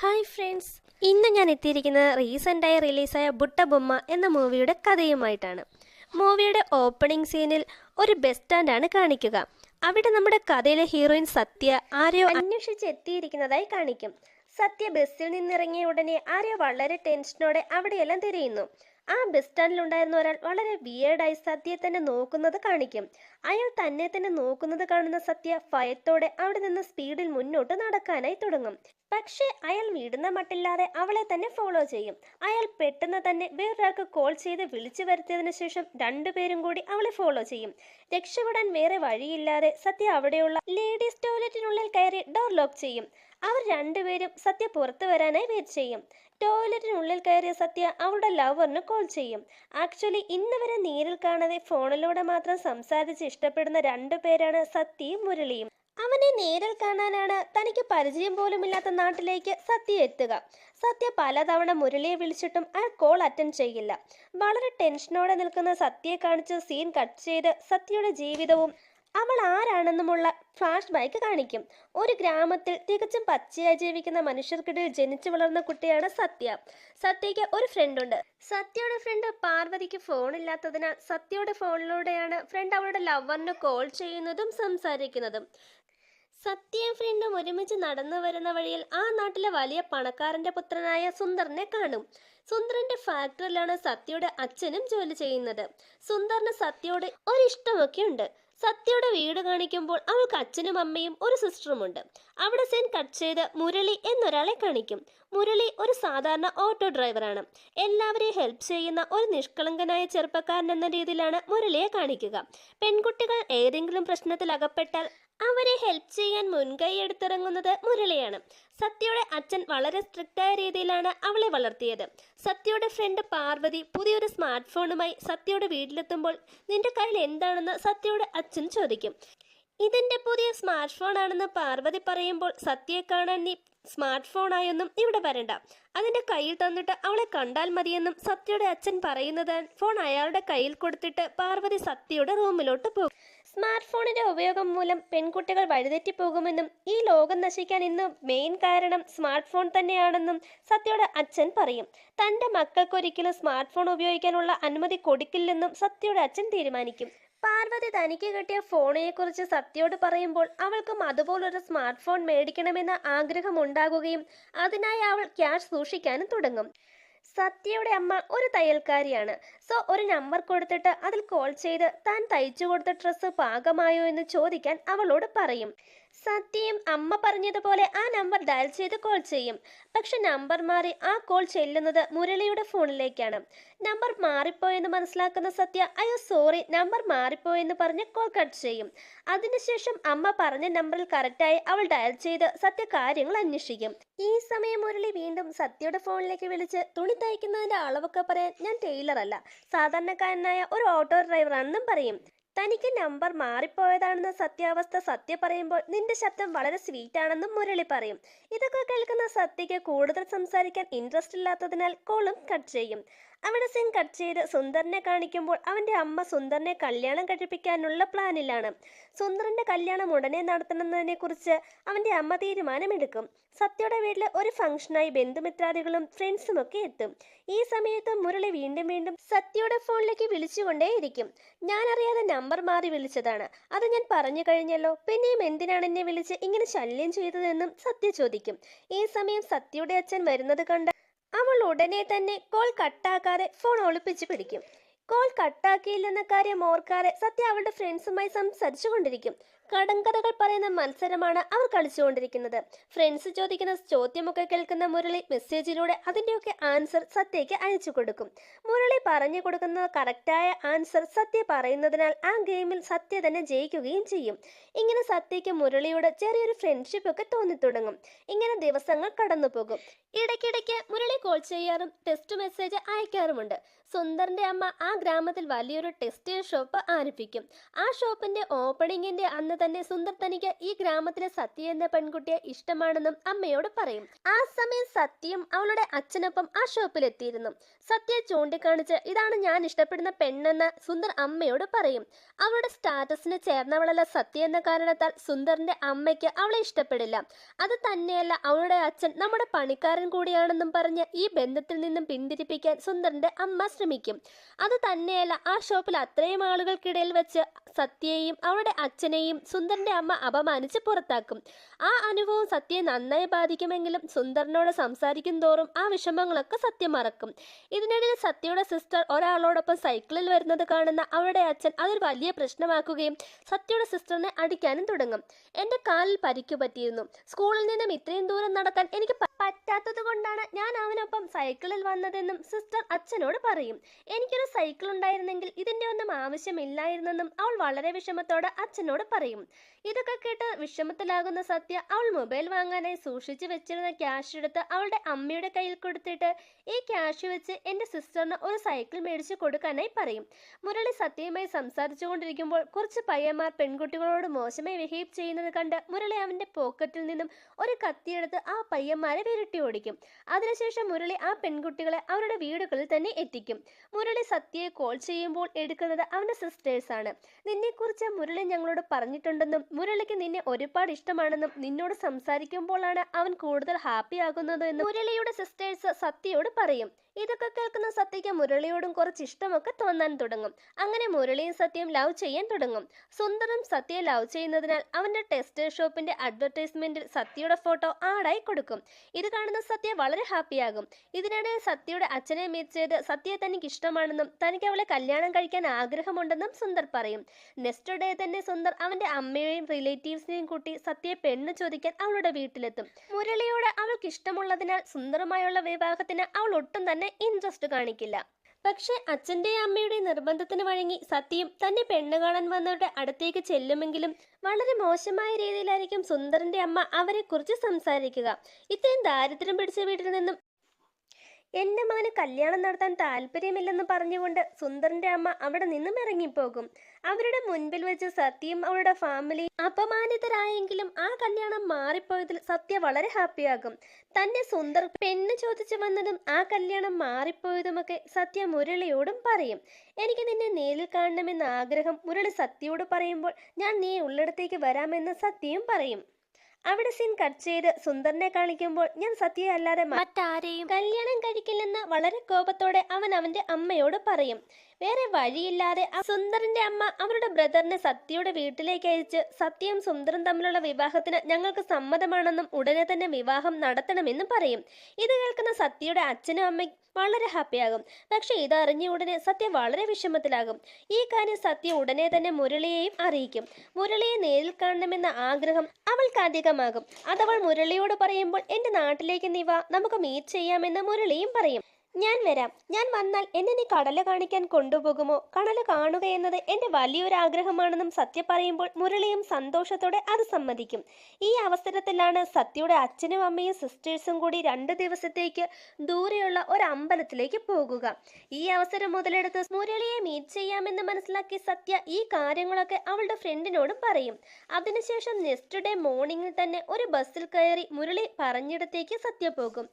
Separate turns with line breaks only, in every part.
Hi friends. ഇന്ന് ഞാൻ എത്തിയിരിക്കുന്നത് റീസെന്റായി റിലീസായ ബുട്ടബൊമ്മ എന്ന മൂവിയുടെ കഥയുമായിട്ടാണ്. മൂവിയുടെ ഓപ്പണിംഗ് സീനിൽ ഒരു ബസ് സ്റ്റാൻഡാണ് കാണിക്കുക. അവിടെ നമ്മുടെ കഥയിലെ ഹീറോയിൻ സത്യ ആരെയോ അന്വേഷിച്ച് എത്തിയിരിക്കുന്നതായി കാണിക്കും. സത്യ ബസ്സിൽ നിന്നിറങ്ങിയ ഉടനെ ആരെയോ വളരെ ടെൻഷനോടെ അവിടെയെല്ലാം തിരയുന്നു. ആ ബസ് സ്റ്റാൻഡിലുണ്ടായിരുന്ന ഒരാൾ വളരെ വിയേർഡായി സത്യയെ തന്നെ നോക്കുന്നത് കാണിക്കും. അയാൾ തന്നെ തന്നെ നോക്കുന്നത് കാണുന്ന സത്യ ഭയത്തോടെ അവിടെ നിന്ന് സ്പീഡിൽ മുന്നോട്ട് നടക്കാനായി തുടങ്ങും. പക്ഷേ അയാൾ വിടുന്ന മട്ടില്ലാതെ അവളെ തന്നെ ഫോളോ ചെയ്യും. അയാൾ പെട്ടെന്ന് തന്നെ വേറൊരാൾക്ക് കോൾ ചെയ്ത് വിളിച്ചു വരുത്തിയതിനു ശേഷം രണ്ടുപേരും കൂടി അവളെ ഫോളോ ചെയ്യും. രക്ഷപ്പെടാൻ വേറെ വഴിയില്ലാതെ സത്യ അവിടെയുള്ള ലേഡീസ് ടോയ്ലറ്റിനുള്ളിൽ കയറി ഡോർ ലോക്ക് ചെയ്യും. അവർ രണ്ടുപേരും സത്യ പുറത്തു വരാനായി വെയിറ്റ് ചെയ്യും. ടോയ്ലറ്റിനുള്ളിൽ കയറിയ സത്യ അവളുടെ ലവറിന് കോൾ ചെയ്യും. ആക്ച്വലി ഇന്ന് വരെ നേരിൽ കാണാതെ ഫോണിലൂടെ മാത്രം സംസാരിച്ച് ഇഷ്ടപ്പെടുന്ന രണ്ടു പേരാണ് സത്യയും മുരളിയും. അവനെ നേരിൽ കാണാനാണ് തനിക്ക് പരിചയം പോലുമില്ലാത്ത നാട്ടിലേക്ക് സത്യ എത്തുക. സത്യ പലതവണ മുരളിയെ വിളിച്ചിട്ടും അയാൾ കോൾ അറ്റൻഡ് ചെയ്യില്ല. വളരെ ടെൻഷനോടെ നിൽക്കുന്ന സത്യയെ കാണിച്ച് സീൻ കട്ട് ചെയ്ത് സത്യയുടെ ജീവിതവും അവൾ ആരാണെന്നുമുള്ള ഫ്ലാഷ് ബാക്ക് കാണിക്കും. ഒരു ഗ്രാമത്തിൽ തികച്ചും പച്ചയായി ജീവിക്കുന്ന മനുഷ്യർക്കിടയിൽ ജനിച്ചു വളർന്ന കുട്ടിയാണ് സത്യ. സത്യയ്ക്ക് ഒരു ഫ്രണ്ട് ഉണ്ട്. സത്യയുടെ ഫ്രണ്ട് പാർവതിക്ക് ഫോൺ ഇല്ലാത്തതിനാൽ സത്യയുടെ ഫോണിലൂടെയാണ് ഫ്രണ്ട് അവളുടെ ലവറിന് കോൾ ചെയ്യുന്നതും സംസാരിക്കുന്നതും. സത്യയും ഫ്രണ്ടും ഒരുമിച്ച് നടന്നു വരുന്ന വഴിയിൽ ആ നാട്ടിലെ വലിയ പണക്കാരന്റെ പുത്രനായ സുന്ദറിനെ കാണും. സുന്ദറിന്റെ ഫാക്ടറിയിലാണ് സത്യയുടെ അച്ഛനും ജോലി ചെയ്യുന്നത്. സുന്ദറിന് സത്യയോട് ഒരിഷ്ടമൊക്കെ ഉണ്ട് സത്യയുടെ വീട് കാണിക്കുമ്പോൾ അവൾക്ക് അച്ഛനും അമ്മയും ഒരു സിസ്റ്ററുമുണ്ട്. അവിടെ സെൻ കട്ട് ചെയ്ത് മുരളി എന്നൊരാളെ കാണിക്കും. മുരളി ഒരു സാധാരണ ഓട്ടോ ഡ്രൈവറാണ്. എല്ലാവരെയും ഹെൽപ്പ് ചെയ്യുന്ന ഒരു നിഷ്കളങ്കനായ ചെറുപ്പക്കാരൻ എന്ന രീതിയിലാണ് മുരളിയെ കാണിക്കുക. പെൺകുട്ടികൾ ഏതെങ്കിലും പ്രശ്നത്തിൽ അകപ്പെട്ടാൽ അവരെ ഹെൽപ്പ് ചെയ്യാൻ മുൻകൈ എടുത്തിറങ്ങുന്നത് മുരളിയാണ്. സത്യയുടെ അച്ഛൻ വളരെ സ്ട്രിക്റ്റായ രീതിയിലാണ് അവളെ വളർത്തിയത്. സത്യയുടെ ഫ്രണ്ട് പാർവതി പുതിയൊരു സ്മാർട്ട് ഫോണുമായി സത്യയുടെ വീട്ടിലെത്തുമ്പോൾ നിന്റെ കയ്യിൽ എന്താണെന്ന് സത്യയുടെ അച്ഛൻ ചോദിക്കും. ഇതിന്റെ പുതിയ സ്മാർട്ട് ഫോൺ ആണെന്ന് പാർവതി പറയുമ്പോൾ സത്യയെ കാണാൻ നീ സ്മാർട്ട് ഫോണായൊന്നും ഇവിടെ വരണ്ട. അതിന്റെ കയ്യിൽ തന്നിട്ട് അവളെ കണ്ടാൽ മതിയെന്നും സത്യയുടെ അച്ഛൻ പറയുന്നത് ഫോൺ അയാളുടെ കയ്യിൽ കൊടുത്തിട്ട് പാർവതി സത്യയുടെ റൂമിലോട്ട് പോകും. സ്മാർട്ട് ഫോണിന്റെ ഉപയോഗം മൂലം പെൺകുട്ടികൾ വഴിതെറ്റിപ്പോകുമെന്നും ഈ ലോകം നശിക്കാൻ ഇന്ന് മെയിൻ കാരണം സ്മാർട്ട് ഫോൺ തന്നെയാണെന്നും സത്യയുടെ അച്ഛൻ പറയും. തന്റെ മക്കൾക്കൊരിക്കലും സ്മാർട്ട് ഫോൺ ഉപയോഗിക്കാനുള്ള അനുമതി കൊടുക്കില്ലെന്നും സത്യയുടെ അച്ഛൻ തീരുമാനിക്കും. പാർവതി തനിക്ക് കിട്ടിയ ഫോണിനെ കുറിച്ച് സത്യയോട് പറയുമ്പോൾ അവൾക്കും അതുപോലൊരു സ്മാർട്ട് ഫോൺ മേടിക്കണമെന്ന ആഗ്രഹം ഉണ്ടാകുകയും അതിനായി അവൾ ക്യാഷ് സൂക്ഷിക്കാനും തുടങ്ങും. സത്യയുടെ അമ്മ ഒരു തയ്യൽക്കാരിയാണ്. സോ ഒരു നമ്പർ കൊടുത്തിട്ട് അതിൽ കോൾ ചെയ്ത് താൻ തയ്ച്ചു കൊടുത്ത ഡ്രസ്സ് പാകമായോ എന്ന് ചോദിക്കാൻ അവളോട് പറയും. സത്യയും അമ്മ പറഞ്ഞതുപോലെ ആ നമ്പർ ഡയൽ ചെയ്ത് കോൾ ചെയ്യും. പക്ഷെ നമ്പർ മാറി ആ കോൾ ചെല്ലുന്നത് മുരളിയുടെ ഫോണിലേക്കാണ്. നമ്പർ മാറിപ്പോയെന്ന് മനസ്സിലാക്കുന്ന സത്യ അയ്യോ സോറി നമ്പർ മാറിപ്പോയെന്ന് പറഞ്ഞ് കോൾ കട്ട് ചെയ്യും. അതിനുശേഷം അമ്മ പറഞ്ഞ നമ്പറിൽ കറക്റ്റായി അവൾ ഡയൽ ചെയ്ത് സത്യ കാര്യങ്ങൾ അന്വേഷിക്കും. ഈ സമയം മുരളി വീണ്ടും സത്യയുടെ ഫോണിലേക്ക് വിളിച്ച് തുണി തയ്ക്കുന്നതിന്റെ അളവൊക്കെ പറയാൻ ഞാൻ ടൈലർ അല്ല. സാധാരണക്കാരനായ ഒരു ഓട്ടോ ഡ്രൈവറാണെന്നും പറയും. തനിക്ക് നമ്പർ മാറിപ്പോയതാണെന്ന സത്യാവസ്ഥ സത്യ പറയുമ്പോൾ നിന്റെ ശബ്ദം വളരെ സ്വീറ്റ് ആണെന്നും മുരളി പറയും. ഇതൊക്കെ കേൾക്കുന്ന സത്യയ്ക്ക് കൂടുതൽ സംസാരിക്കാൻ ഇൻട്രസ്റ്റ് ഇല്ലാത്തതിനാൽ കോളും കട്ട് ചെയ്യും. അവിടെ സിംഗ് കട്ട് ചെയ്ത് സുന്ദറിനെ കാണിക്കുമ്പോൾ അവന്റെ അമ്മ സുന്ദറിനെ കല്യാണം കഴിപ്പിക്കാനുള്ള പ്ലാനിലാണ്. സുന്ദറിന്റെ കല്യാണം ഉടനെ നടത്തണമെന്നതിനെ കുറിച്ച് അവന്റെ അമ്മ തീരുമാനമെടുക്കും. സത്യയുടെ വീട്ടിൽ ഒരു ഫംഗ്ഷനായി ബന്ധുമിത്രാദികളും ഫ്രണ്ട്സും ഒക്കെ എത്തും. ഈ സമയത്ത് മുരളി വീണ്ടും വീണ്ടും സത്യയുടെ ഫോണിലേക്ക് വിളിച്ചുകൊണ്ടേയിരിക്കും. ഞാൻ അറിയാതെ നമ്പർ മാറി വിളിച്ചതാണ്. അത് ഞാൻ പറഞ്ഞു കഴിഞ്ഞല്ലോ. പിന്നെയും എന്തിനാണ് എന്നെ വിളിച്ച് ഇങ്ങനെ ശല്യം ചെയ്തതെന്നും സത്യ ചോദിക്കും. ഈ സമയം സത്യയുടെ അച്ഛൻ വരുന്നത് കണ്ട് അവൾ ഉടനെ തന്നെ കോൾ കട്ടാക്കാതെ ഫോൺ ഒളിപ്പിച്ച് പിടിക്കും. കോൾ കട്ടാക്കിയില്ലെന്ന കാര്യം ഓർക്കാതെ സത്യ അവളുടെ ഫ്രണ്ട്സുമായി സംസാരിച്ചു കൊണ്ടിരിക്കും. കടങ്കഥകൾ പറയുന്ന മത്സരമാണ് അവർ കളിച്ചുകൊണ്ടിരിക്കുന്നത് ഫ്രണ്ട്സ് ചോദിക്കുന്ന ചോദ്യമൊക്കെ കേൾക്കുന്ന മുരളി മെസ്സേജിലൂടെ അതിന്റെയൊക്കെ ആൻസർ സത്യയ്ക്ക് അയച്ചു കൊടുക്കും. മുരളി പറഞ്ഞു കൊടുക്കുന്ന കറക്റ്റായ ആൻസർ സത്യ പറയുന്നതിനാൽ ആ ഗെയിമിൽ സത്യ തന്നെ ജയിക്കുകയും ചെയ്യും. ഇങ്ങനെ സത്യയ്ക്ക് മുരളിയോട് ചെറിയൊരു ഫ്രണ്ട്ഷിപ്പ് ഒക്കെ തോന്നിത്തുടങ്ങും. ഇങ്ങനെ ദിവസങ്ങൾ കടന്നു പോകും ഇടയ്ക്കിടയ്ക്ക് മുരളി കോൾ ചെയ്യാറും ടെസ്റ്റ് മെസ്സേജ് അയക്കാറുമുണ്ട്. സുന്ദറിന്റെ അമ്മ ആ ഗ്രാമത്തിൽ വലിയൊരു ടെക്സ്റ്റൈൽ ഷോപ്പ് ആരംഭിക്കും. ആ ഷോപ്പിന്റെ ഓപ്പണിംഗിന്റെ അന്ന് തന്നെ സുന്ദർ തനിക്ക് ഈ ഗ്രാമത്തിലെ സത്യ എന്ന പെൺകുട്ടിയെ ഇഷ്ടമാണെന്നും അമ്മയോട് പറയും. ആ സമയം സത്യം അവളുടെ അച്ഛനൊപ്പം ആ ഷോപ്പിലെത്തിയിരുന്നു സത്യ ചൂണ്ടിക്കാണിച്ച് ഇതാണ് ഞാൻ ഇഷ്ടപ്പെടുന്ന പെണ്ണെന്ന് സുന്ദർ അമ്മയോട് പറയും. അവളുടെ സ്റ്റാറ്റസിന് ചേർന്നവളല്ല സത്യ എന്ന കാരണത്താൽ സുന്ദറിന്റെ അമ്മയ്ക്ക് അവളെ ഇഷ്ടപ്പെടില്ല. അത് തന്നെയല്ല അവളുടെ അച്ഛൻ നമ്മുടെ പണിക്കാരൻ കൂടിയാണെന്നും പറഞ്ഞ് ഈ ബന്ധത്തിൽ നിന്നും പിന്തിരിപ്പിക്കാൻ സുന്ദറിന്റെ അമ്മ ശ്രമിക്കും. അത് തന്നെയല്ല ആ ഷോപ്പിൽ അത്രയും ആളുകൾക്കിടയിൽ വെച്ച് സത്യയെയും അവളുടെ അച്ഛനെയും സുന്ദറിന്റെ അമ്മ അപമാനിച്ച് പുറത്താക്കും. ആ അനുഭവം സത്യയെ നന്നായി ബാധിക്കുമെങ്കിലും സുന്ദറിനോട് സംസാരിക്കും തോറും ആ വിഷമങ്ങളൊക്കെ സത്യം മറക്കും. ഇതിനിടയിൽ സത്യയുടെ സിസ്റ്റർ ഒരാളോടൊപ്പം സൈക്കിളിൽ വരുന്നത് കാണുന്ന അവളുടെ അച്ഛൻ അതൊരു വലിയ പ്രശ്നമാക്കുകയും സത്യയുടെ സിസ്റ്ററിനെ അടിക്കാനും തുടങ്ങും. എന്റെ കാലിൽ പരിക്കു പറ്റിയിരുന്നു. സ്കൂളിൽ നിന്നും ഇത്രയും ദൂരം നടക്കാൻ എനിക്ക് പ- പറ്റാത്തത് കൊണ്ടാണ് ഞാൻ അവനൊപ്പം സൈക്കിളിൽ വന്നതെന്നും സിസ്റ്റർ അച്ഛനോട് പറയും. എനിക്കൊരു സൈക്കിൾ ഉണ്ടായിരുന്നെങ്കിൽ ഇതിന്റെ ഒന്നും ആവശ്യമില്ലായിരുന്നെന്നും അവൾ വളരെ വിഷമത്തോടെ അച്ഛനോട് പറയും. ഇതൊക്കെ കേട്ട് വിഷമത്തിലാകുന്ന സത്യ അവൾ മൊബൈൽ വാങ്ങാനായി സൂക്ഷിച്ചു വെച്ചിരുന്ന ക്യാഷ് എടുത്ത് അവളുടെ അമ്മയുടെ കയ്യിൽ കൊടുത്തിട്ട് ഈ ക്യാഷ് വെച്ച് എന്റെ സിസ്റ്ററിന് ഒരു സൈക്കിൾ മേടിച്ചു കൊടുക്കാനായി പറയും. മുരളി സത്യയുമായി സംസാരിച്ചുകൊണ്ടിരിക്കുമ്പോൾ കുറച്ച് പയ്യന്മാർ പെൺകുട്ടികളോട് മോശമായി ബിഹേവ് ചെയ്യുന്നത് കണ്ട് മുരളി അവന്റെ പോക്കറ്റിൽ നിന്നും ഒരു കത്തിയെടുത്ത് ആ പയ്യന്മാരെ വിരട്ടി ഓടിക്കും അതിനുശേഷം മുരളി ആ പെൺകുട്ടികളെ അവരുടെ വീടുകളിൽ തന്നെ എത്തിക്കും. മുരളി സത്യയെ കോൾ ചെയ്യുമ്പോൾ എടുക്കുന്നത് അവന്റെ സിസ്റ്റേഴ്സ് ആണ്. നിന്നെക്കുറിച്ച് മുരളി ഞങ്ങളോട് പറഞ്ഞിട്ടുണ്ടെന്നും മുരളിക്ക് നിന്നെ ഒരുപാട് ഇഷ്ടമാണെന്നും നിന്നോട് സംസാരിക്കുമ്പോഴാണ് അവൻ കൂടുതൽ ഹാപ്പി ആകുന്നതെന്നും മുരളിയുടെ സിസ്റ്റേഴ്സ് സത്യയോട് പറയും. ഇതൊക്കെ കേൾക്കുന്ന സത്യയ്ക്ക് മുരളിയോടും കുറച്ച് ഇഷ്ടമൊക്കെ തോന്നാൻ തുടങ്ങും. അങ്ങനെ മുരളിയും സത്യയും ലവ് ചെയ്യാൻ തുടങ്ങും. സുന്ദറും സത്യയെ ലവ് ചെയ്യുന്നതിനാൽ അവന്റെ ടെക്സ്റ്റൈൽ ഷോപ്പിന്റെ അഡ്വർടൈസ്മെന്റിൽ സത്യയുടെ ഫോട്ടോ ആഡായി കൊടുക്കും. ഇത് കാണുന്ന സത്യ വളരെ ഹാപ്പിയാകും ഇതിനിടെ സത്യയുടെ അച്ഛനെ മീറ്റ് സത്യയെ തനിക്ക് ഇഷ്ടമാണെന്നും തനിക്ക് അവളെ കല്യാണം കഴിക്കാൻ ആഗ്രഹമുണ്ടെന്നും സുന്ദർ പറയും. നെക്സ്റ്റ് ഡേ തന്നെ സുന്ദർ അവന്റെ അമ്മയെയും റിലേറ്റീവ്സിനെയും കൂട്ടി സത്യയെ പെണ്ണ് ചോദിക്കാൻ അവളുടെ വീട്ടിലെത്തും. മുരളിയോട് അവൾക്ക് ഇഷ്ടമുള്ളതിനാൽ സുന്ദറുമായുള്ള വിവാഹത്തിന് അവൾ ഒട്ടും തന്നെ ഇൻട്രസ്റ്റ് കാണിക്കില്ല. പക്ഷെ അച്ഛന്റെ അമ്മയുടെ നിർബന്ധത്തിന് വഴങ്ങി സത്യം തന്നെ പെണ്ണ് കാണാൻ വന്നവരുടെ അടുത്തേക്ക് ചെല്ലുമെങ്കിലും വളരെ മോശമായ രീതിയിലായിരിക്കും സുന്ദറിന്റെ അമ്മ അവരെ കുറിച്ച് സംസാരിക്കുക. ഇത്രയും ദാരിദ്ര്യം പിടിച്ച വീട്ടിൽ നിന്നും എന്റെ മകന് കല്യാണം നടത്താൻ താല്പര്യമില്ലെന്ന് പറഞ്ഞുകൊണ്ട് സുന്ദറിന്റെ അമ്മ അവിടെ നിന്നും ഇറങ്ങിപ്പോകും. അവരുടെ മുൻപിൽ വെച്ച് സത്യം അവരുടെ ഫാമിലി അപമാനിതരായെങ്കിലും ആ കല്യാണം മാറിപ്പോയതിൽ സത്യ വളരെ ഹാപ്പിയാകും തന്നെ സുന്ദർ പെണ്ണ് ചോദിച്ചു വന്നതും ആ കല്യാണം മാറിപ്പോയതുമൊക്കെ സത്യ മുരളിയോടും പറയും. എനിക്ക് നിന്നെ നേരിൽ കാണണമെന്ന ആഗ്രഹം മുരളി സത്യയോട് പറയുമ്പോൾ ഞാൻ നീ ഉള്ളിടത്തേക്ക് വരാമെന്ന് സത്യയും പറയും. അവിടെ സീൻ കട്ട് ചെയ്ത് സുന്ദറിനെ കാണിക്കുമ്പോൾ ഞാൻ സത്യയെ അല്ലാതെ മറ്റാരെയും കല്യാണം കഴിക്കില്ലെന്ന് വളരെ കോപത്തോടെ അവൻ അവന്റെ അമ്മയോട് പറയും. വേറെ വഴിയില്ലാതെ സുന്ദറിന്റെ അമ്മ അവരുടെ ബ്രദറിനെ സത്യയുടെ വീട്ടിലേക്ക് അയച്ച് സത്യവും സുന്ദറും തമ്മിലുള്ള വിവാഹത്തിന് ഞങ്ങൾക്ക് സമ്മതമാണെന്നും ഉടനെ തന്നെ വിവാഹം നടത്തണമെന്നും പറയും. ഇത് കേൾക്കുന്ന സത്യയുടെ അച്ഛനും അമ്മയും വളരെ ഹാപ്പിയാകും. പക്ഷെ ഇതറിഞ്ഞ ഉടനെ സത്യ വളരെ വിഷമത്തിലാകും. ഈ കാര്യം സത്യ ഉടനെ തന്നെ മുരളിയെയും അറിയിക്കും. മുരളിയെ നേരിൽ കാണണമെന്ന ആഗ്രഹം അവൾക്ക് അധികമാകും അതവൾ മുരളിയോട് പറയുമ്പോൾ എന്റെ നാട്ടിലേക്ക് നീ വാ നമുക്ക് മീറ്റ് ചെയ്യാമെന്ന് മുരളിയും പറയും. ഞാൻ വരാം. ഞാൻ വന്നാൽ എന്നെ നീ കടല കാണിക്കാൻ കൊണ്ടുപോകുമോ? കടല കാണുക എന്നത് എന്റെ വലിയൊരു ആഗ്രഹമാണെന്നും സത്യ പറയുമ്പോൾ മുരളിയും സന്തോഷത്തോടെ അത് സമ്മതിക്കും. ഈ അവസരത്തിലാണ് സത്യയുടെ അച്ഛനും അമ്മയും സിസ്റ്റേഴ്സും കൂടി രണ്ട് ദിവസത്തേക്ക് ദൂരെയുള്ള ഒരു അമ്പലത്തിലേക്ക് പോകുക. ഈ അവസരം മുതലെടുത്ത് മുരളിയെ മീറ്റ് ചെയ്യാമെന്ന് മനസ്സിലാക്കി സത്യ ഈ കാര്യങ്ങളൊക്കെ അവളുടെ ഫ്രണ്ടിനോടും പറയും. അതിനുശേഷം നെക്സ്റ്റ് ഡേ മോർണിംഗിൽ തന്നെ ഒരു ബസ്സിൽ കയറി മുരളി പറഞ്ഞിടത്തേക്ക് സത്യ പോകും.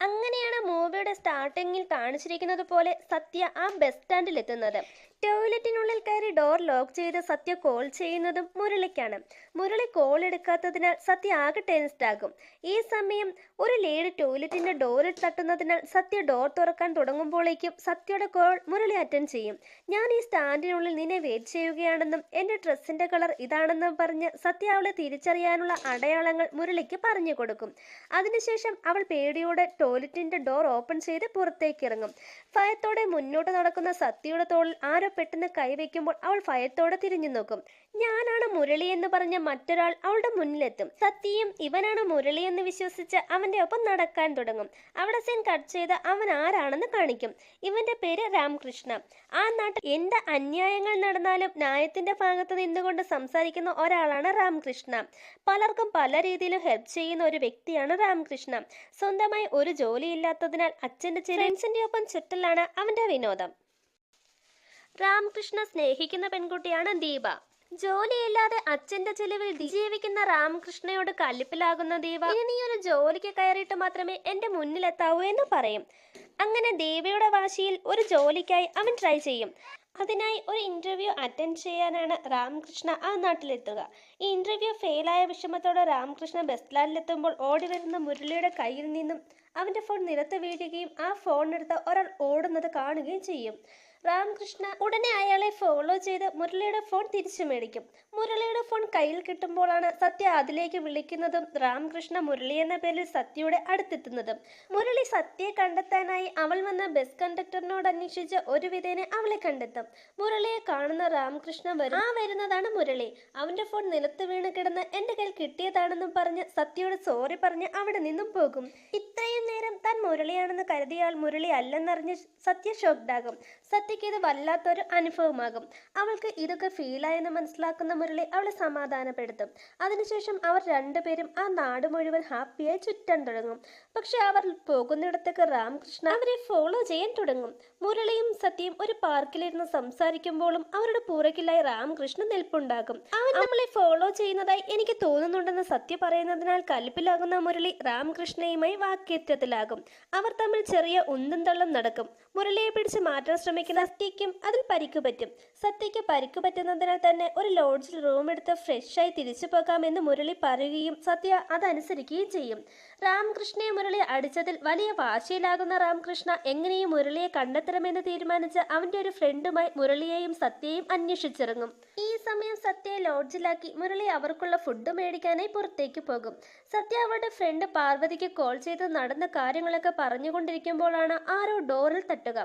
അങ്ങനെയാണ് മൂവിയുടെ സ്റ്റാർട്ടിങ്ങിൽ കാണിച്ചിരിക്കുന്നത് പോലെ സത്യ ആ ബസ് സ്റ്റാൻഡിൽ എത്തുന്നത് ടോയ്ലറ്റിനുള്ളിൽ കയറി ഡോർ ലോക്ക് ചെയ്ത് സത്യ കോൾ ചെയ്യുന്നതും മുരളിക്കാണ്. മുരളി കോൾ എടുക്കാത്തതിനാൽ സത്യ ആകെ ടെൻസ്ഡ് ആകും. ഈ സമയം ഒരു ലേഡി ടോയ്ലറ്റിന്റെ ഡോറിൽ തട്ടുന്നതിനാൽ സത്യ ഡോർ തുറക്കാൻ തുടങ്ങുമ്പോഴേക്കും സത്യയുടെ കോൾ മുരളി അറ്റൻഡ് ചെയ്യും. ഞാൻ ഈ സ്റ്റാൻഡിനുള്ളിൽ നിന്നെ വെയിറ്റ് ചെയ്യുകയാണെന്നും എന്റെ ഡ്രസ്സിന്റെ കളർ ഇതാണെന്നും പറഞ്ഞ് സത്യ അവളെ തിരിച്ചറിയാനുള്ള അടയാളങ്ങൾ മുരളിക്ക് പറഞ്ഞു കൊടുക്കും. അതിനുശേഷം അവൾ പേടിയോടെ ടോയ്ലറ്റിന്റെ ഡോർ ഓപ്പൺ ചെയ്ത് പുറത്തേക്ക് ഇറങ്ങും. ഭയത്തോടെ മുന്നോട്ട് നടക്കുന്ന സത്യയുടെ തോളിൽ ആരോ പെട്ടെന്ന് കൈവയ്ക്കുമ്പോൾ അവൾ ഭയത്തോടെ തിരിഞ്ഞു നോക്കും. ഞാനാണ് മുരളി എന്ന് പറഞ്ഞ മറ്റൊരാൾ അവളുടെ മുന്നിലെത്തും. സത്യയും ഇവനാണ് മുരളി എന്ന് വിശ്വസിച്ച് അവന്റെ ഒപ്പം നടക്കാൻ തുടങ്ങും. അവിടെ സീൻ കട്ട് ചെയ്ത് അവൻ ആരാണെന്ന് കാണിക്കും. ഇവന്റെ പേര് രാമകൃഷ്ണ. ആ നാട്ടിൽ എന്ത് അന്യായങ്ങൾ നടന്നാലും ന്യായത്തിന്റെ ഭാഗത്ത് നിന്നുകൊണ്ട് സംസാരിക്കുന്ന ഒരാളാണ് രാമകൃഷ്ണ. പലർക്കും പല രീതിയിലും ഹെൽപ്പ് ചെയ്യുന്ന ഒരു വ്യക്തിയാണ് രാമകൃഷ്ണ. സ്വന്തമായി ഒരു ജോലിയില്ലാത്തതിനാൽ അച്ഛന്റെ ചിരൻസിന്റെ ഒപ്പം ചുറ്റലാണ് അവന്റെ വിനോദം. രാമകൃഷ്ണ സ്നേഹിക്കുന്ന പെൺകുട്ടിയാണ് ദീപ. ജോലിയില്ലാതെ അച്ഛന്റെ ചെലവിൽ ജീവിക്കുന്ന രാമകൃഷ്ണയോട് കലിപ്പിലാകുന്ന ദീപ ഇനി ഒരു ജോലിക്ക് കയറിയിട്ട് മാത്രമേ എന്റെ മുന്നിലെത്താവൂ എന്ന് പറയും. അങ്ങനെ ദീപയുടെ വാശിയിൽ ഒരു ജോലിക്കായി അവൻ ട്രൈ ചെയ്യും. അതിനായി ഒരു ഇന്റർവ്യൂ അറ്റൻഡ് ചെയ്യാനാണ് രാമകൃഷ്ണ ആ നാട്ടിലെത്തുക. ഈ ഇന്റർവ്യൂ ഫെയിലായ വിഷമത്തോടെ രാമകൃഷ്ണ ബസ് സ്റ്റാൻഡിലെത്തുമ്പോൾ ഓടി വരുന്ന മുരളിയുടെ കയ്യിൽ നിന്നും അവന്റെ ഫോൺ നിരത്ത് വീഴുകയും ആ ഫോൺ എടുത്ത് ഒരാൾ ഓടുന്നത് കാണുകയും ചെയ്യും. രാമകൃഷ്ണ ഉടനെ അയാളെ ഫോളോ ചെയ്ത് മുരളിയുടെ ഫോൺ തിരിച്ചു മേടിക്കും. മുരളിയുടെ ഫോൺ കയ്യിൽ കിട്ടുമ്പോഴാണ് സത്യ അതിലേക്ക് വിളിക്കുന്നതും രാമകൃഷ്ണ മുരളി എന്ന പേരിൽ സത്യയുടെ അടുത്തെത്തുന്നതും. മുരളി സത്യയെ കണ്ടെത്താനായി അവൾ വന്ന ബസ് കണ്ടക്ടറിനോട് അന്വേഷിച്ച് ഒരു വിധേനെ അവളെ കണ്ടെത്തും. മുരളിയെ കാണുന്ന രാമകൃഷ്ണ വരും. ആ വരുന്നതാണ് മുരളി. അവന്റെ ഫോൺ നിലത്ത് വീണ് കിടന്ന് എന്റെ കയ്യിൽ കിട്ടിയതാണെന്നും പറഞ്ഞ് സത്യയോട് സോറി പറഞ്ഞ് അവിടെ നിന്നും പോകും. ഇത്രയും നേരം താൻ മുരളിയാണെന്ന് കരുതിയാൽ മുരളി അല്ലെന്നറിഞ്ഞ് സത്യ ഷോക്ക്ഡാകും സത്യക്ക് ഇത് വല്ലാത്തൊരു അനുഭവമാകും. അവൾക്ക് ഇതൊക്കെ ഫീലായെന്ന് മനസ്സിലാക്കുന്ന മുരളി അവളെ സമാധാനപ്പെടുത്തും. അതിനുശേഷം അവർ രണ്ടുപേരും ആ നാട് മുഴുവൻ ഹാപ്പിയായി ചുറ്റാൻ തുടങ്ങും. പക്ഷെ അവർ പോകുന്നിടത്തേക്ക് രാമകൃഷ്ണ അവരെ ഫോളോ ചെയ്യാൻ തുടങ്ങും. മുരളിയും സത്യയും ഒരു പാർക്കിലിരുന്ന് സംസാരിക്കുമ്പോഴും അവരുടെ പുറകിലായി രാമകൃഷ്ണൻ നിൽപ്പുണ്ടാകും. അവൻ നമ്മളെ ഫോളോ ചെയ്യുന്നതായി എനിക്ക് തോന്നുന്നുണ്ടെന്ന് സത്യ പറയുന്നതിനാൽ കലിപ്പിലാകുന്ന മുരളി രാമകൃഷ്ണയുമായി വാക്കേറ്റത്തിലാകും. അവർ തമ്മിൽ ചെറിയ ഉന്തും തള്ളും നടക്കും. മുരളിയെ പിടിച്ച് മാറ്റാൻ ശ്രമിക്കുന്ന സത്യയ്ക്കും അതിൽ പരിക്ക് പറ്റും. സത്യയ്ക്ക് പരിക്ക് പറ്റുന്നതിനാൽ തന്നെ ഒരു ലോഡ്ജിൽ റൂം എടുത്ത് ഫ്രഷായി തിരിച്ചു പോകാമെന്ന് മുരളി പറയുകയും സത്യ അതനുസരിക്കുകയും ചെയ്യും. രാമകൃഷ്ണയെ മുരളി അടിച്ചതിൽ വലിയ വാശിയിലാകുന്ന രാമകൃഷ്ണ എങ്ങനെയും മുരളിയെ കണ്ടെത്തണമെന്ന് തീരുമാനിച്ച് അവന്റെ ഒരു ഫ്രണ്ടുമായി മുരളിയെയും സത്യയെയും അന്വേഷിച്ചിറങ്ങും. ഈ സമയം സത്യയെ ലോഡ്ജിലാക്കി മുരളി അവർക്കുള്ള ഫുഡ് മേടിക്കാനായി പുറത്തേക്ക് പോകും. സത്യ അവളുടെ ഫ്രണ്ട് പാർവതിക്ക് കോൾ ചെയ്ത് നടന്ന കാര്യങ്ങളൊക്കെ പറഞ്ഞുകൊണ്ടിരിക്കുമ്പോഴാണ് ആരോ ഡോറിൽ തട്ടുക.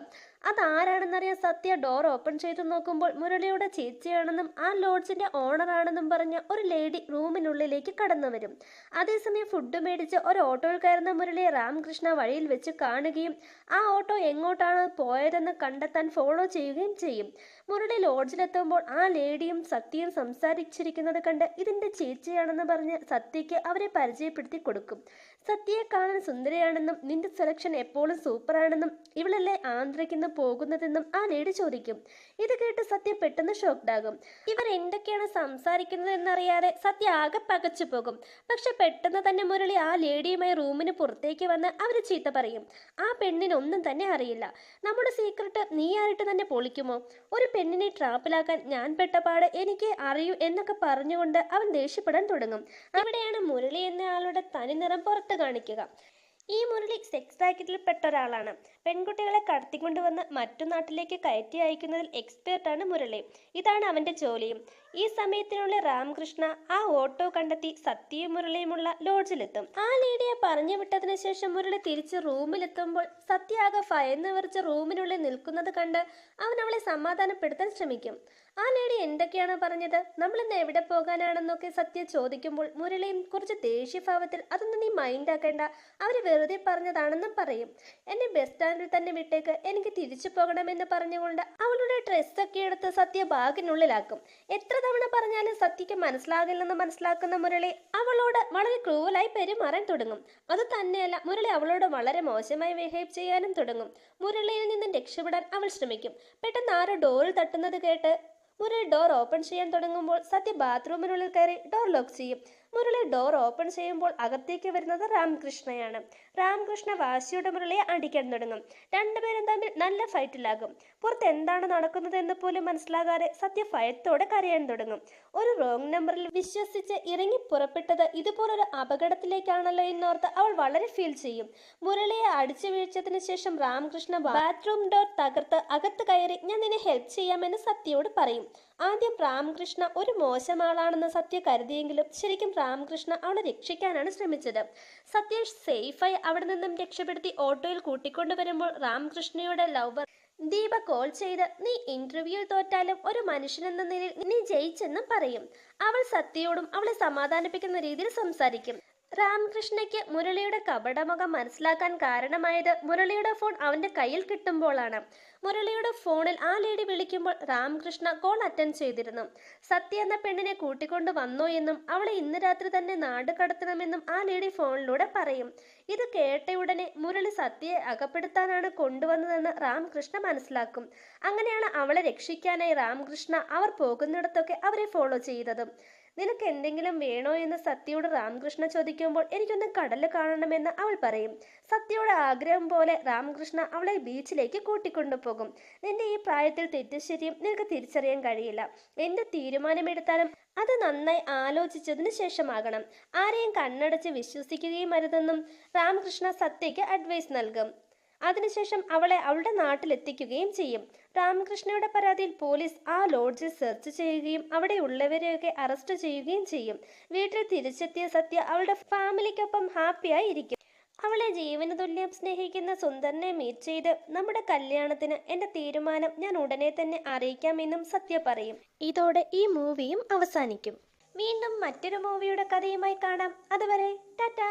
അതാരാണെന്നറിയാൻ സത്യ ഡോർ ഓപ്പൺ ചെയ്തു നോക്കുമ്പോൾ മുരളിയുടെ ചേച്ചിയാണെന്നും ആ ലോഡ്ജിന്റെ ഓണർ ആണെന്നും പറഞ്ഞ ഒരു ലേഡി റൂമിനുള്ളിലേക്ക് കടന്നു വരും. അതേസമയം ഫുഡ് മേടിച്ച് ഒരു ഓട്ടോയിൽ കയറുന്ന മുരളിയെ രാമകൃഷ്ണ വഴിയിൽ വെച്ച് കാണുകയും ആ ഓട്ടോ എങ്ങോട്ടാണ് പോയതെന്ന് കണ്ടെത്താൻ ഫോളോ ചെയ്യുകയും ചെയ്യും. മുരളി ലോഡ്ജിലെത്തുമ്പോൾ ആ ലേഡിയും സത്യയും സംസാരിച്ചിരിക്കുന്നത് കണ്ട് ഇതിന്റെ ചേച്ചിയാണെന്ന് പറഞ്ഞ് സത്യയ്ക്ക് അവരെ പരിചയപ്പെടുത്തി കൊടുക്കും. സത്യയെ കാണാൻ സുന്ദരിയാണെന്നും നിന്റെ സെലക്ഷൻ എപ്പോഴും സൂപ്പറാണെന്നും ഇവളല്ലേ ആന്ധ്രയ്ക്ക് പോകുന്നതെന്നും ആ ലേഡി ചോദിക്കും. ഇത് കേട്ട് സത്യ പെട്ടെന്ന് ഷോക്ക്ഡാകും ഇവർ എന്തൊക്കെയാണ് സംസാരിക്കുന്നത് എന്നറിയാതെ സത്യ ആകെ പകച്ചു പോകും. പക്ഷെ പെട്ടെന്ന് തന്നെ മുരളി ആ ലേഡിയുമായി റൂമിന് പുറത്തേക്ക് വന്ന് അവർ ചീത്ത പറയും. ആ പെണ്ണിന് ഒന്നും തന്നെ അറിയില്ല. നമ്മുടെ സീക്രട്ട് നീ ആയിട്ട് തന്നെ പൊളിക്കുമോ? ഒരു പെണ്ണിനെ ട്രാപ്പിലാക്കാൻ ഞാൻ പെട്ട പാട് എനിക്ക് അറിയൂ എന്നൊക്കെ പറഞ്ഞുകൊണ്ട് അവൻ ദേഷ്യപ്പെടാൻ തുടങ്ങും. അവിടെയാണ് മുരളി എന്ന ആളുടെ തനിനിറം പുറത്ത് കാണിക്കുക. ഈ മുരളി സെക്സ് റാക്കറ്റിൽപ്പെട്ട ഒരാളാണ്. പെൺകുട്ടികളെ കടത്തിക്കൊണ്ടുവന്ന് മറ്റു നാട്ടിലേക്ക് കയറ്റി അയക്കുന്നതിൽ എക്സ്പേർട്ടാണ് മുരളി. ഇതാണ് അവന്റെ ജോലിയും. ഈ സമയത്തിനുള്ളിൽ രാമകൃഷ്ണ ആ ഓട്ടോ കണ്ടെത്തി സത്യയും മുരളിയുമുള്ള ലോഡ്ജിലെത്തും ആ ലേഡിയെ പറഞ്ഞു വിട്ടതിന് ശേഷം മുരളി തിരിച്ച് റൂമിലെത്തുമ്പോൾ സത്യ ആകെ ഭയന്ന് വിറച്ച് റൂമിനുള്ളിൽ നിൽക്കുന്നത് കണ്ട് അവൻ അവളെ സമാധാനപ്പെടുത്താൻ ശ്രമിക്കും. ആ നേടി എന്തൊക്കെയാണ് പറഞ്ഞത്? നമ്മൾ ഇന്ന് എവിടെ പോകാനാണെന്നൊക്കെ സത്യ ചോദിക്കുമ്പോൾ മുരളിയും കുറച്ച് ദേഷ്യഭാവത്തിൽ അതൊന്നും നീ മൈൻഡ് ആക്കേണ്ട. അവർ വെറുതെ പറഞ്ഞതാണെന്നും പറയും. എന്നെ ബസ് സ്റ്റാൻഡിൽ തന്നെ വിട്ടേക്ക്. എനിക്ക് തിരിച്ചു പോകണമെന്ന് പറഞ്ഞുകൊണ്ട് അവളുടെ ഡ്രസ്സൊക്കെ എടുത്ത് സത്യ ബാഗിനുള്ളിലാക്കും. എത്ര തവണ പറഞ്ഞാലും സത്യക്ക് മനസ്സിലാകില്ലെന്ന് മനസ്സിലാക്കുന്ന മുരളി അവളോട് വളരെ ക്രൂവലായി പെരുമാറാൻ തുടങ്ങും. അത് തന്നെയല്ല മുരളി അവളോട് വളരെ മോശമായി ബിഹേവ് ചെയ്യാനും തുടങ്ങും. മുരളിയിൽ നിന്നും രക്ഷപ്പെടാൻ അവൾ ശ്രമിക്കും. പെട്ടെന്ന് ആരോ ഡോറിൽ തട്ടുന്നത് കേട്ട് മുരളി ഡോർ ഓപ്പൺ ചെയ്യാൻ തുടങ്ങുമ്പോൾ സത്യ ബാത്റൂമിനുള്ളിൽ കയറി ഡോർ ലോക്ക് ചെയ്യും. മുരളി ഡോർ ഓപ്പൺ ചെയ്യുമ്പോൾ അകത്തേക്ക് വരുന്നത് രാമകൃഷ്ണയാണ്. രാമകൃഷ്ണ വാശിയുടെ മുരളിയെ അടിക്കാൻ തുടങ്ങും രണ്ടുപേരും തമ്മിൽ നല്ല ഫൈറ്റിലാകും. പുറത്ത് എന്താണ് നടക്കുന്നതെന്ന് പോലും മനസ്സിലാകാതെ സത്യ ഭയത്തോടെ കരയാൻ തുടങ്ങും ഒരു റോങ് നമ്പറിൽ വിശ്വസിച്ച് ഇറങ്ങി പുറപ്പെട്ടത് ഇതുപോലൊരു അപകടത്തിലേക്കാണല്ലോ എന്നോർത്ത് അവൾ വളരെ ഫീൽ ചെയ്യും. മുരളിയെ അടിച്ചു വീഴ്ചതിന് ശേഷം രാമകൃഷ്ണ ബാത്റൂം ഡോർ തകർത്ത് അകത്ത് കയറി ഞാൻ നിന്നെ ഹെൽപ്പ് ചെയ്യാമെന്ന് സത്യയോട് പറയും. ആദ്യം രാമകൃഷ്ണ ഒരു മോശം ആളാണെന്ന് സത്യ കരുതിയെങ്കിലും ശരിക്കും രാമകൃഷ്ണ അവളെ രക്ഷിക്കാനാണ് ശ്രമിച്ചത്. സത്യ സേഫായി അവിടെ നിന്നും രക്ഷപ്പെടുത്തി ഓട്ടോയിൽ കൂട്ടിക്കൊണ്ടുവരുമ്പോൾ രാമകൃഷ്ണയുടെ ലവർ ദീപ കോൾ ചെയ്ത് നീ ഇന്റർവ്യൂവിൽ തോറ്റാലും ഒരു മനുഷ്യനെന്ന നിലയിൽ നീ ജയിച്ചെന്നും പറയും. അവൾ സത്യയോടും അവളെ സമാധാനിപ്പിക്കുന്ന രീതിയിൽ സംസാരിക്കും. രാമകൃഷ്ണയ്ക്ക് മുരളിയുടെ കപടമുഖം മനസ്സിലാക്കാൻ കാരണമായത് മുരളിയുടെ ഫോൺ അവന്റെ കയ്യിൽ കിട്ടുമ്പോഴാണ്. മുരളിയുടെ ഫോണിൽ ആ ലേഡി വിളിക്കുമ്പോൾ രാമകൃഷ്ണ കോൾ അറ്റൻഡ് ചെയ്തിരുന്നു. സത്യ എന്ന പെണ്ണിനെ കൂട്ടിക്കൊണ്ട് വന്നോ എന്നും അവളെ ഇന്ന് രാത്രി തന്നെ നാട് കടത്തണമെന്നും ആ ലേഡി ഫോണിലൂടെ പറയും. ഇത് കേട്ടയുടനെ മുരളി സത്യയെ അകപ്പെടുത്താനാണ് കൊണ്ടുവന്നതെന്ന് രാമകൃഷ്ണ മനസ്സിലാക്കും. അങ്ങനെയാണ് അവളെ രക്ഷിക്കാനായി രാമകൃഷ്ണ അവർ പോകുന്നിടത്തൊക്കെ അവരെ ഫോളോ ചെയ്തത്. നിനക്ക് എന്തെങ്കിലും വേണോ എന്ന് സത്യയോട് രാമകൃഷ്ണ ചോദിക്കുമ്പോൾ എനിക്കൊന്ന് കടൽ കാണണമെന്ന് അവൾ പറയും. സത്യയുടെ ആഗ്രഹം പോലെ രാമകൃഷ്ണ അവളെ ബീച്ചിലേക്ക് കൂട്ടിക്കൊണ്ടുപോകും. നിന്റെ ഈ പ്രായത്തിൽ തെറ്റുശരിയും നിനക്ക് തിരിച്ചറിയാൻ കഴിയില്ല. എന്ത് തീരുമാനമെടുത്താലും അത് നന്നായി ആലോചിച്ചതിന് ശേഷമാകണം. ആരെയും കണ്ണടച്ച് വിശ്വസിക്കുകയും അരുതെന്നും രാമകൃഷ്ണ സത്യയ്ക്ക് അഡ്വൈസ് നൽകും. അതിനുശേഷം അവളെ അവളുടെ നാട്ടിലെത്തിക്കുകയും ചെയ്യും. രാമകൃഷ്ണയുടെ പരാതിയിൽ പോലീസ് ആ ലോഡ്ജിൽ സെർച്ച് ചെയ്യുകയും അവിടെ ഉള്ളവരെയൊക്കെ അറസ്റ്റ് ചെയ്യുകയും ചെയ്യും. വീട്ടിൽ തിരിച്ചെത്തിയ സത്യ അവളുടെ ഫാമിലിക്കൊപ്പം ഹാപ്പിയായി ഇരിക്കും അവളെ ജീവന തുല്യം സ്നേഹിക്കുന്ന സുന്ദരനെ മീറ്റ് ചെയ്ത് നമ്മുടെ കല്യാണത്തിന് എന്റെ തീരുമാനം ഞാൻ ഉടനെ തന്നെ അറിയിക്കാമെന്നും സത്യ പറയും. ഇതോടെ ഈ മൂവിയും അവസാനിക്കും. വീണ്ടും മറ്റൊരു മൂവിയുടെ കഥയുമായി കാണാം. അതുവരെ ടാറ്റാ!